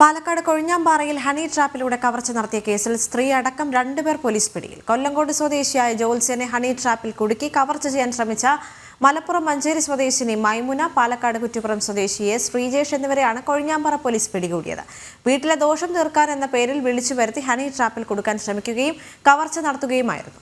Palakkad കൊഴിഞ്ഞാമ്പാറയിൽ honey ട്രാപ്പിലൂടെ കവർച്ച നടത്തിയ കേസിൽ സ്ത്രീ അടക്കം രണ്ടുപേർ പോലീസ് പിടിയിൽ. കൊല്ലങ്കോട് സ്വദേശിയായ ജോൽസ്യനെ ഹണി ട്രാപ്പിൽ കുടുക്കി കവർച്ച ചെയ്യാൻ ശ്രമിച്ച മലപ്പുറം മഞ്ചേരി സ്വദേശിനി മൈമുന പാലക്കാട് കുറ്റിപ്പുറം സ്വദേശിയെ ശ്രീജേഷ് എന്നിവരെയാണ് കൊഴിഞ്ഞാമ്പാറ പോലീസ് പിടികൂടിയത്. വീട്ടിലെ ദോഷം തീർക്കാൻ എന്ന പേരിൽ വിളിച്ചു വരുത്തി ഹണി ട്രാപ്പിൽ കൊടുക്കാൻ ശ്രമിക്കുകയും കവർച്ച നടത്തുകയുമായിരുന്നു.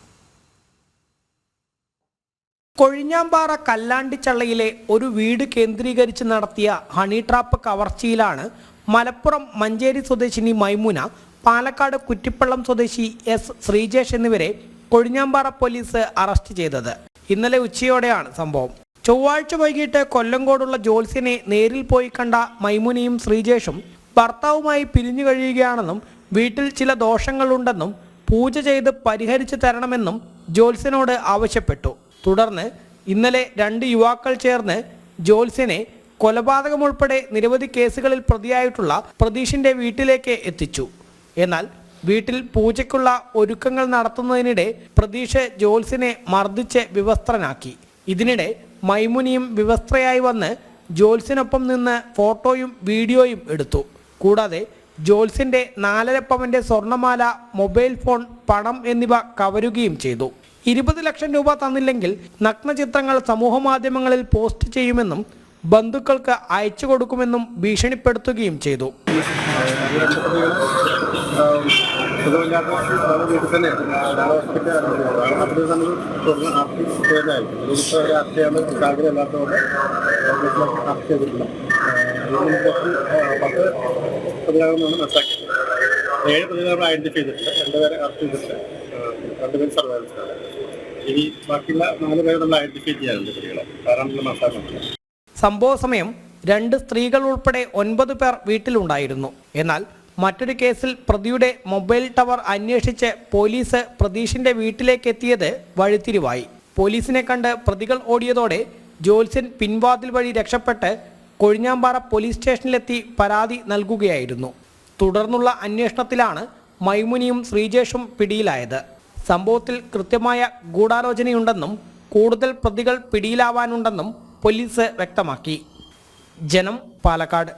കൊഴിഞ്ഞാമ്പാറ കല്ലാണ്ടിച്ചള്ളയിലെ ഒരു വീട് കേന്ദ്രീകരിച്ച് നടത്തിയ ഹണി ട്രാപ്പ് കവർച്ചയിലാണ് മലപ്പുറം മഞ്ചേരി സ്വദേശിനി മൈമുന പാലക്കാട് കുറ്റിപ്പള്ളം സ്വദേശി എസ് ശ്രീജേഷ് എന്നിവരെ കൊഴിഞ്ഞാമ്പാറ പോലീസ് അറസ്റ്റ് ചെയ്തത്. ഇന്നലെ ഉച്ചയോടെയാണ് സംഭവം. ചൊവ്വാഴ്ച വൈകിട്ട് കൊല്ലങ്കോടുള്ള ജോത്സ്യനെ നേരിൽ പോയി കണ്ട മൈമുനയും ശ്രീജേഷും ഭർത്താവുമായി പിരിഞ്ഞു കഴിയുകയാണെന്നും വീട്ടിൽ ചില ദോഷങ്ങളുണ്ടെന്നും പൂജ ചെയ്ത് പരിഹരിച്ചു തരണമെന്നും ജോത്സ്യനോട് ആവശ്യപ്പെട്ടു. തുടർന്ന് ഇന്നലെ രണ്ട് യുവാക്കൾ ചേർന്ന് ജോത്സ്യനെ കൊലപാതകം ഉൾപ്പെടെ നിരവധി കേസുകളിൽ പ്രതിയായിട്ടുള്ള പ്രതീഷിന്റെ വീട്ടിലേക്ക് എത്തിച്ചു. എന്നാൽ വീട്ടിൽ പൂജയ്ക്കുള്ള ഒരുക്കങ്ങൾ നടത്തുന്നതിനിടെ പ്രതീഷ് ജോൽസിനെ മർദ്ദിച്ച് വിവസ്ത്രനാക്കി. ഇതിനിടെ മൈമുനിയും വിവസ്ത്രയായി വന്ന് ജോൽസിനൊപ്പം നിന്ന് ഫോട്ടോയും വീഡിയോയും എടുത്തു. കൂടാതെ ജോൽസിന്റെ നാലര പവന്റെ സ്വർണമാല മൊബൈൽ ഫോൺ പണം എന്നിവ കവരുകയും ചെയ്തു. ഇരുപത് ലക്ഷം രൂപ തന്നില്ലെങ്കിൽ നഗ്നചിത്രങ്ങൾ സമൂഹമാധ്യമങ്ങളിൽ പോസ്റ്റ് ചെയ്യുമെന്നും ബന്ധുക്കൾക്ക് അയച്ചു കൊടുക്കുമെന്നും ഭീഷണിപ്പെടുത്തുകയും ചെയ്തു. നമ്മൾ ചെയ്തിട്ടുണ്ട് രണ്ടുപേരെ അറസ്റ്റ് ചെയ്തിട്ടുണ്ട്. രണ്ടുപേരും സർവൈലൻസിലാണ് ഇനി ബാക്കിയുള്ള നാല് പേരെ നമ്മൾ ഐഡന്റിഫൈ ചെയ്യാറുണ്ട് പ്രതികളെ നമ്മൾ മനസ്സിലാക്കുന്നുണ്ട് സംഭവ സമയം രണ്ട് സ്ത്രീകൾ ഉൾപ്പെടെ ഒൻപത് പേർ വീട്ടിലുണ്ടായിരുന്നു. എന്നാൽ മറ്റൊരു കേസിൽ പ്രതിയുടെ മൊബൈൽ ടവർ അന്വേഷിച്ച് പോലീസ് പ്രതീഷിന്റെ വീട്ടിലേക്ക് എത്തിയത് വഴിത്തിരിവായി. പോലീസിനെ കണ്ട് പ്രതികൾ ഓടിയതോടെ ജോത്സ്യൻ പിൻവാതിൽ വഴി രക്ഷപ്പെട്ട് കൊഴിഞ്ഞാമ്പാറ പോലീസ് സ്റ്റേഷനിലെത്തി പരാതി നൽകുകയായിരുന്നു. തുടർന്നുള്ള അന്വേഷണത്തിലാണ് മൈമുനിയും ശ്രീജേഷും പിടിയിലായത്. സംഭവത്തിൽ കൃത്യമായ ഗൂഢാലോചനയുണ്ടെന്നും കൂടുതൽ പ്രതികൾ പിടിയിലാവാനുണ്ടെന്നും പോലീസ് വ്യക്തമാക്കി. ജനം പാലക്കാട്.